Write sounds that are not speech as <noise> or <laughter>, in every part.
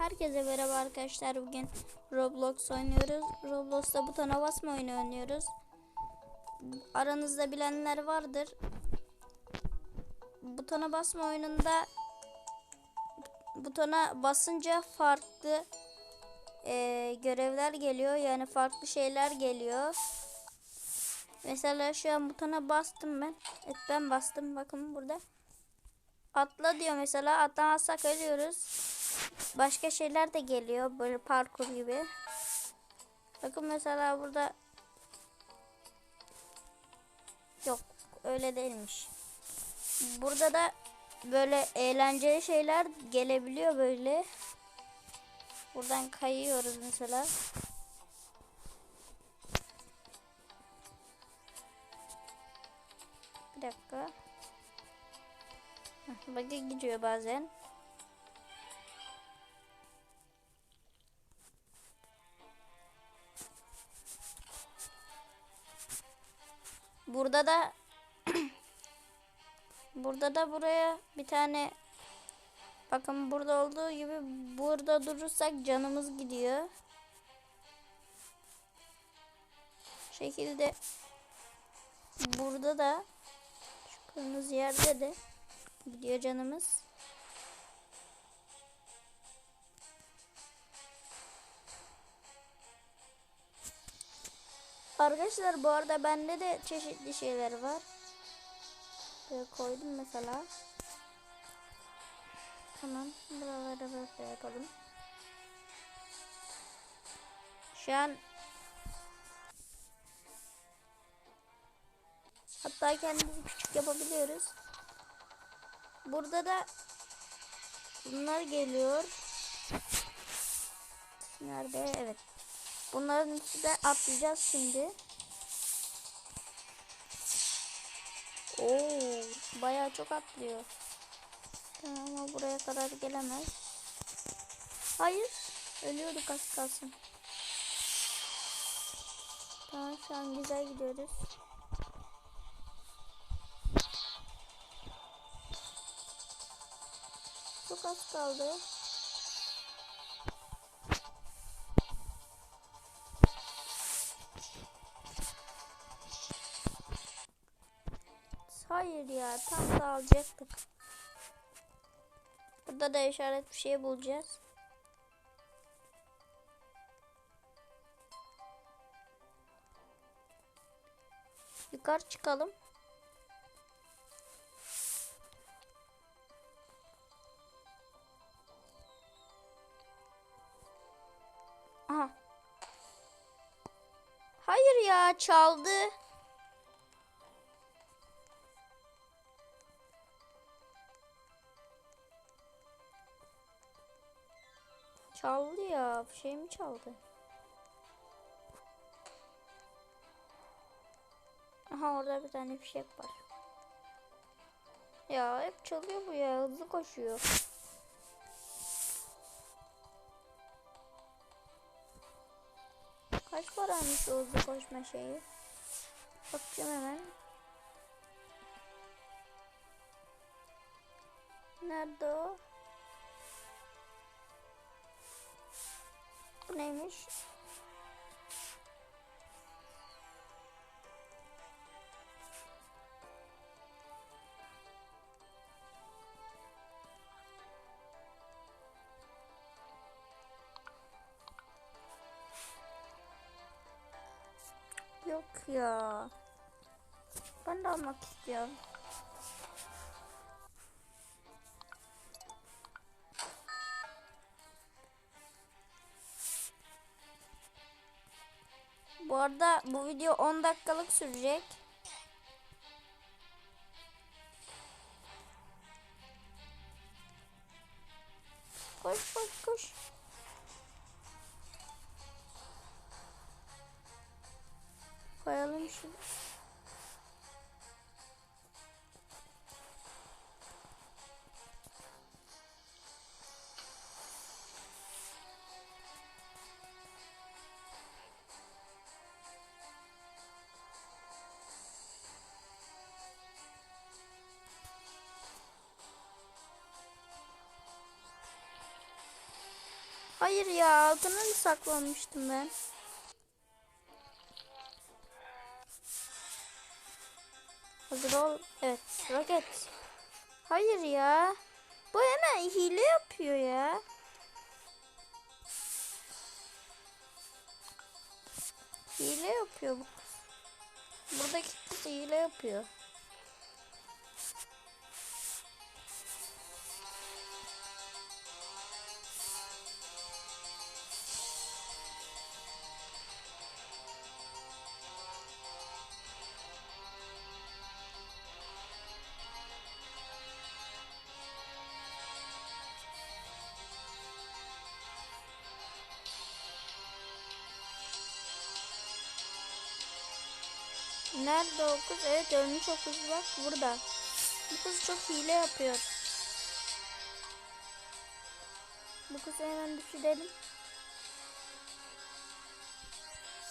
Herkese merhaba arkadaşlar. Bugün Roblox oynuyoruz. Roblox'ta butona basma oyunu oynuyoruz. Aranızda bilenler vardır. Butona basma oyununda butona basınca farklı e, görevler geliyor. Yani farklı şeyler geliyor. Mesela şu an butona bastım ben. Evet ben bastım. Bakın burada. Atla diyor mesela. Atlamazsak ölüyoruz. Başka şeyler de geliyor. Böyle parkur gibi. Bakın mesela burada Yok öyle değilmiş. Burada da böyle eğlenceli şeyler gelebiliyor böyle. Buradan kayıyoruz mesela. Bir dakika. Buggy gidiyor bazen. Burada da <clears throat> burada da buraya bir tane bakın burada olduğu gibi burada durursak canımız gidiyor. Şekilde burada da şu kırmızı yerde de gidiyor canımız. Arkadaşlar bu arada bende de çeşitli şeyler var. Böyle koydum mesela. Tamam. Buralara böyle yapalım. Şu an hatta kendimizi küçük yapabiliyoruz. Burada da bunlar geliyor. Nerede? Evet. Bunların üstüne atlayacağız şimdi. Oo, bayağı çok atlıyor. Ama buraya kadar gelemez. Hayır. Ölüyorduk az kalsın. Tamam şu an güzel gidiyoruz. Çok az kaldı. Tam da alacaktık. Burada da işaret bir şey bulacağız. Yukarı çıkalım. Aha. Hayır ya çaldı. Çaldı ya. Şey mi çaldı? Aha orada bir tane fişek var. Ya hep çalıyor bu ya. Hızlı koşuyor. Kaç paraymış o hızlı koşma şeyi? Bakacağım hemen. Nerede o? Bu neymiş? Yok ya. Ben de almak istiyorum. Bu arada bu video 10 dakikalık sürecek. Koş koş koş. Koyalım şunu. Hayır ya altına mı saklanmıştım ben? Hazır ol. Evet roket. Hayır ya. Bu hemen hile yapıyor ya. Hile yapıyor bu kız. Buradaki kız hile yapıyor. Nerede o kız? Evet ölmüş o kız bak burada. Bu kız çok hile yapıyor. Bu kızı hemen düşürelim.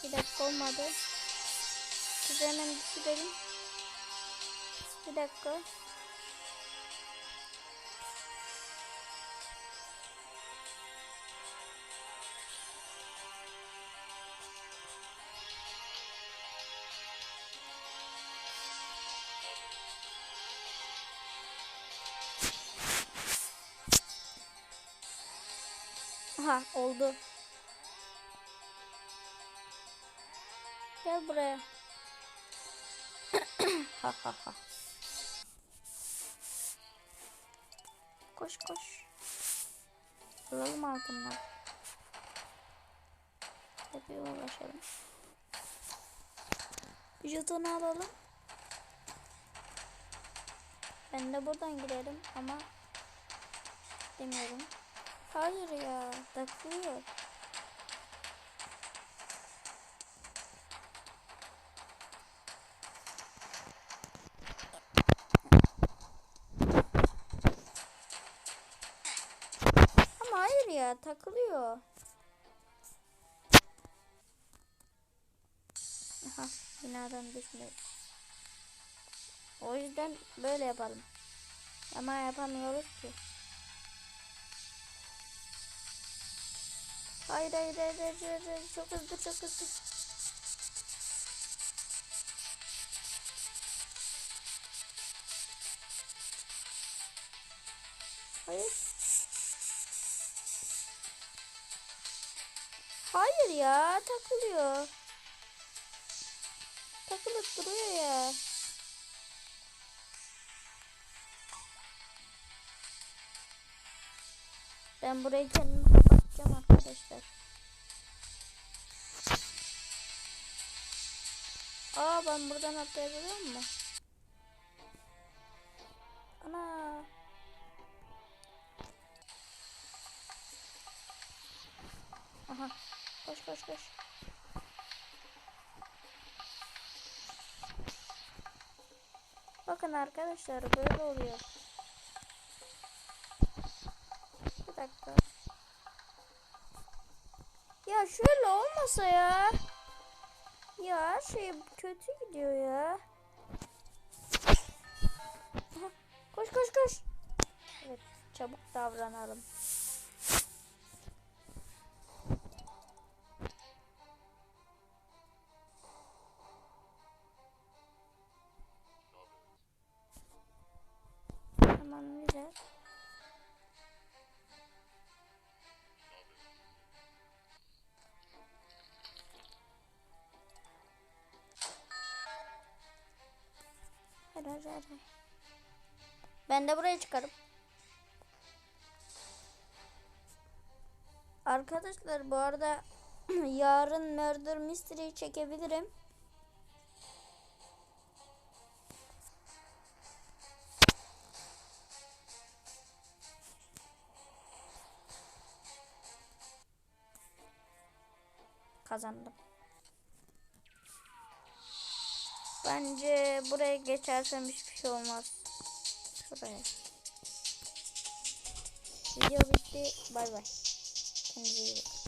Bir dakika olmadı. Kızı hemen düşürelim. Bir dakika. Aha oldu. Gel buraya. <coughs> ha ha ha. Koş koş. Alalım altından. Hadi ulaşalım. Jetonu alalım. Ben de buradan girerim ama demiyorum. Hayır ya, takılıyor. Ama ya, takılıyor. Aha, binadan düşmüyor. O yüzden böyle yapalım. Ama yapamıyoruz ki. Hayır hayır hayır hayır, hayır, hayır. çok hızlı çok hızlı. Hayır. Hayır ya takılıyor. Takılıp duruyor ya. Ben burayı kendim kapatacağım arkadaşlar. Aa ben buradan atlayabiliyor muyum? Ana. Aha. Koş koş koş. Bakın arkadaşlar böyle oluyor. Bir dakika. Şöyle olmasa ya. Ya her şey kötü gidiyor ya. Koş koş koş. Evet çabuk davranalım. Tamam güzel. Hayır. Ben de buraya çıkarım. Arkadaşlar bu arada <clears throat> yarın Murder Mystery çekebilirim. Kazandım. Bence buraya geçersem hiçbir şey olmaz. Şuraya. Video bitti. Bay bay. Kendinize iyi bakın.